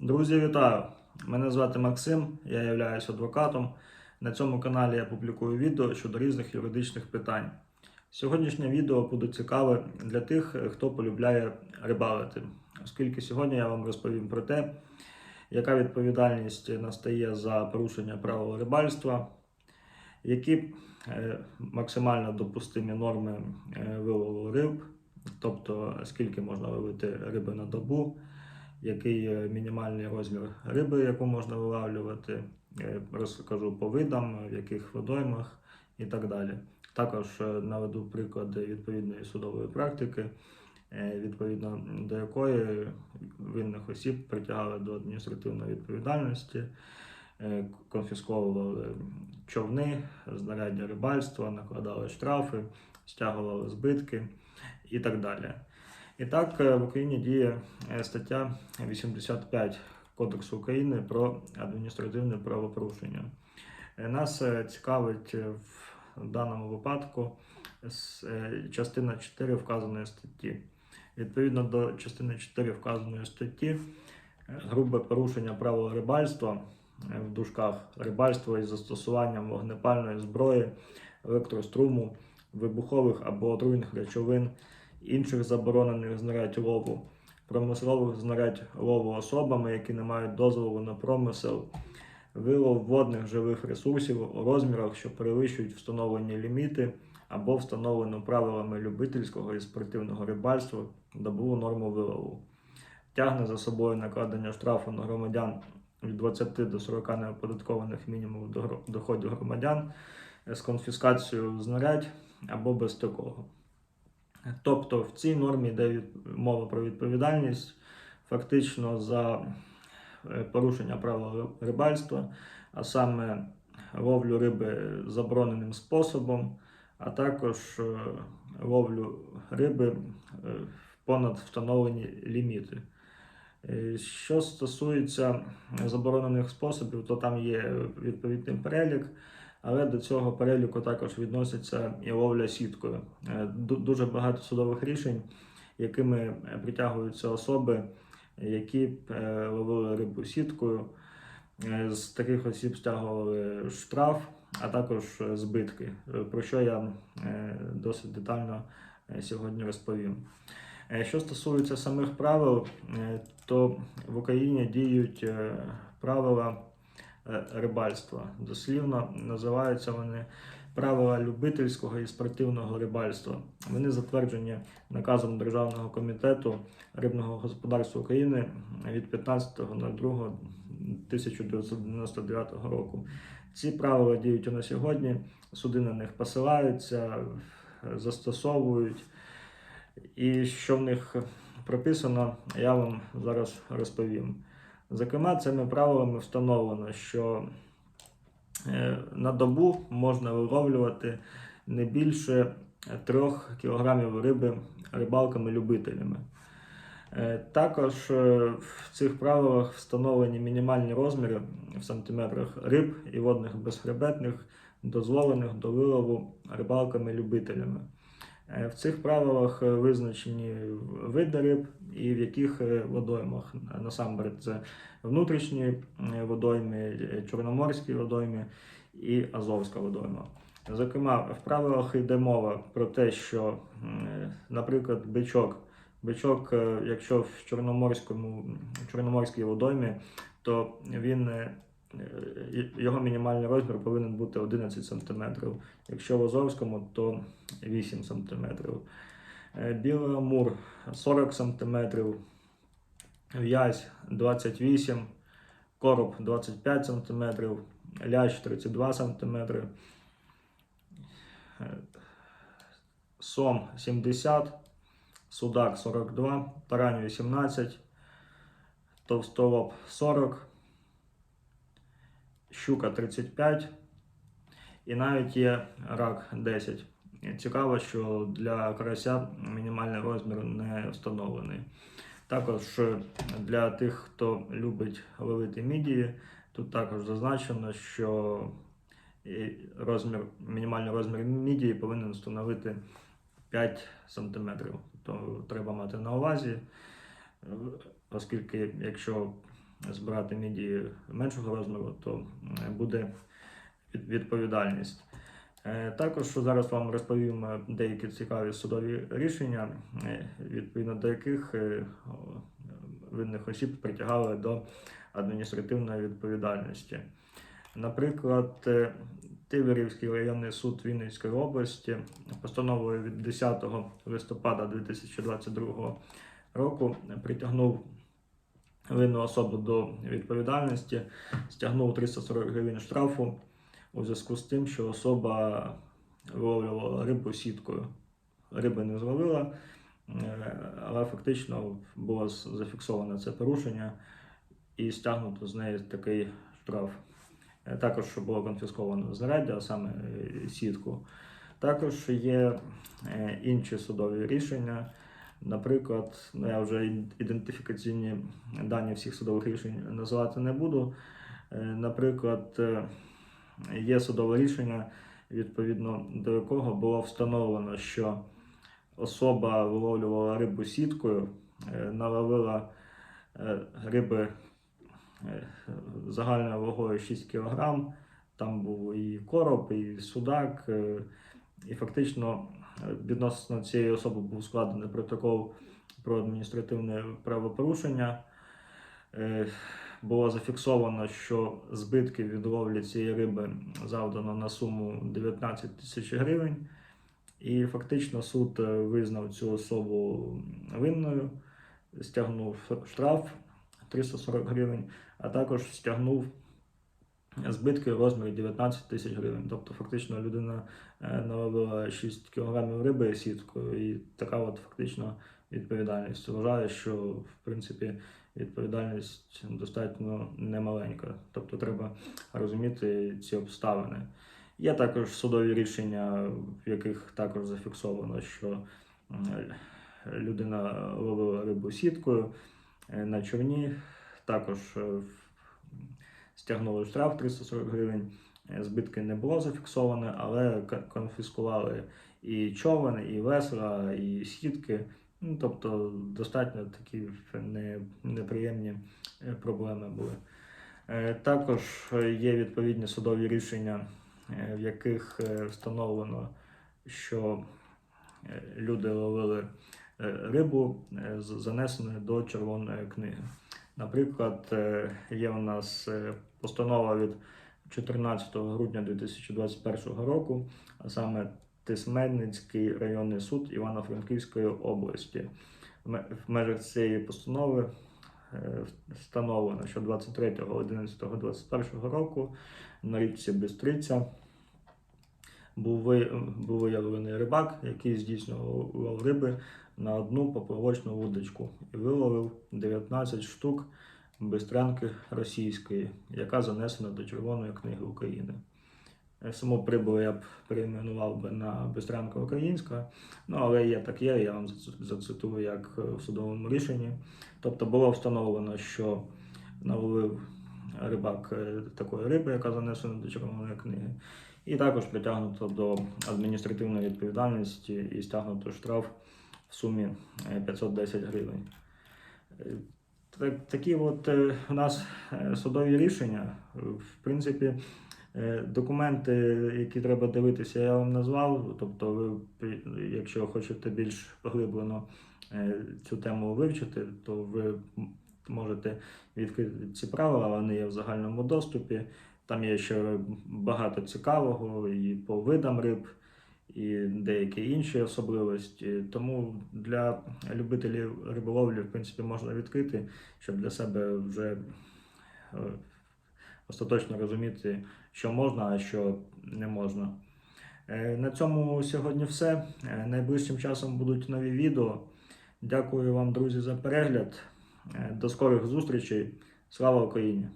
Друзі, вітаю! Мене звати Максим, я являюсь адвокатом. На цьому каналі я публікую відео щодо різних юридичних питань. Сьогоднішнє відео буде цікаве для тих, хто полюбляє рибалити, оскільки сьогодні я вам розповім про те, яка відповідальність настає за порушення правил рибальства, які е, максимально допустимі норми е, вилову риб, тобто скільки можна ловити риби на добу, який мінімальний розмір риби, яку можна вилавлювати, е, розкажу по видам, в яких водоймах і так далі. Також е, наведу приклади відповідної судової практики, е, відповідно до якої винних осіб притягали до адміністративної відповідальності, конфісковували човни, знаряддя рибальства, накладали штрафи, стягували збитки і так далі. І так, е, в Україні діє е, стаття 85 Кодексу України про адміністративне правопорушення. Е, Нас цікавить в даному випадку частина 4 вказаної статті. Відповідно до частини 4 вказаної статті, грубе порушення правил рибальства в дужках рибальство із застосуванням вогнепальної зброї, електроструму, вибухових або отруйних речовин, інших заборонених знарядь лову, промислових знарядь лову особами, які не мають дозволу на промисел, вилов водних живих ресурсів у розмірах, що перевищують встановлені ліміти або встановлену правилами любительського і спортивного рибальства добову норму вилову. Тягне за собою накладення штрафу на громадян від 20 до 40 неоподаткованих мінімумів доходів громадян з конфіскацією знарядь або без такого. Тобто в цій нормі йде мова про відповідальність фактично за е, порушення правил рибальства, а саме ловлю риби забороненим способом, а також е, ловлю риби е, понад встановлені ліміти. Що стосується заборонених способів, то там є відповідний перелік, але до цього переліку також відноситься і ловля сіткою. Е, Дуже багато судових рішень, якими е, притягуються особи, які е, ловили рибу сіткою. З таких осіб стягували штраф, а також збитки, про що я досить детально сьогодні розповім. Що стосується самих правил, то в Україні діють правила рибальства. Дослівно називаються вони правила любительського і спортивного рибальства. Вони затверджені наказом Державного комітету рибного господарства України від 15.02.1999 року. Ці правила діють і на сьогодні. Суди на них посилаються, е, застосовують. І що в них прописано, я вам зараз розповім. Зокрема, цими правилами встановлено, що е, на добу можна виловлювати не більше 3 кг риби рибалками-любителями. Е, Також е, в цих правилах встановлені мінімальні розміри в сантиметрах риб і водних безхребетних, дозволених до вилову рибалками-любителями. Е, В цих правилах е, визначені види риб і в яких е, водоймах. Насамперед, це внутрішні водойми, чорноморські водойми і Азовська водойма. Зокрема, в правилах йде мова про те, що, наприклад, бичок. Бичок, якщо в Чорноморському, Чорноморській водоймі, то він його мінімальний розмір повинен бути 11 см. Якщо в Азовському, то 8 см. Білий амур 40 см, в'язь 28 короб 25 см, лящ 32 см, сом 70 судак 42, тарань 18, товстолоб 40, щука 35 і навіть є рак 10. Цікаво, що для карася мінімальний розмір не встановлений. Також для тих, хто любить ловити мідії, тут також зазначено, що розмір, мінімальний розмір мідії повинен становити 5 см. То треба мати на увазі, оскільки якщо збирати міді меншого розміру, то буде відповідальність. Е, Також зараз вам розповім е, деякі цікаві судові рішення, е, відповідно до яких винних осіб притягали до адміністративної відповідальності. Наприклад, Тиверівський районний суд Вінницької області постановою від 10 листопада 2022 року притягнув винну особу до відповідальності, стягнув 340 гривень штрафу у зв'язку з тим, що особа виловлювала рибу сіткою. Риби не зловила, е, але фактично було з- зафіксоване це порушення і стягнуто з неї такий штраф. Е, Також було конфісковано знаряддя, а саме е, сітку. Також є інші судові рішення. Наприклад, ну, я вже ідентифікаційні дані всіх судових рішень називати не буду. Наприклад, є судове рішення, відповідно до якого було встановлено, що особа виловлювала рибу сіткою, е, наловила е, риби е, загальною вагою 6 кг. Там був і короб, і судак. І фактично відносно цієї особи був складений протокол про адміністративне правопорушення. Було зафіксовано, що збитки від ловлі цієї риби завдано на суму 19 тисяч гривень. І фактично суд е, визнав цю особу винною, стягнув штраф 340 гривень, а також стягнув збитки в розмірі 19 тисяч гривень. Тобто, фактично, людина е, наловила 6 кг риби сіткою, і така от фактично відповідальність. Вважаю, що в принципі відповідальність достатньо немаленька. Тобто треба розуміти ці обставини. Є також судові рішення, в яких також зафіксовано, що людина ловила рибу сіткою е, на човні, також е, стягнули штраф 340 гривень. Е, Збитки не було зафіксовано, але конфіскували і човен, і весла, і сітки. Ну, тобто достатньо такі не, неприємні е, проблеми були. Е, Також є відповідні судові рішення, е, в яких встановлено, що люди ловили рибу з- занесеною до червоної книги. Наприклад, є у нас постанова від 14 грудня 2021 року, а саме Тисменницький районний суд Івано-Франківської області. В межах цієї постанови е, встановлено, що 23.11.21 року на річці ви- був виявлений рибак, який здійснював риби на одну поплавочну вудочку і виловив 19 штук бистрянки російської, яка занесена до Червоної книги України. Е, Саму прибуль я б перейменував би на бистрянка українська, ну але є так є, я вам зацитую як е, в судовому рішенні. Тобто було встановлено, що наловив рибак е, такої риби, яка занесена до Червоної книги, і також притягнуто до адміністративної відповідальності і стягнуто штраф в сумі е, 510 гривень. Так- Такі от у нас судові рішення. В принципі, документи, які треба дивитися, я вам назвав. Тобто, ви, якщо хочете більш поглиблено е, цю тему вивчити, то ви можете відкрити ці правила, вони є в загальному доступі. Там є ще багато цікавого і по видам риб, і деякі інші особливості. Тому для любителів риболовлі, в принципі, можна відкрити, щоб для себе вже е, остаточно розуміти, що можна, а що не можна. Е, На цьому сьогодні все. Е, Найближчим часом будуть нові відео. Дякую вам, друзі, за перегляд. Е, До скорих зустрічей. Слава Україні!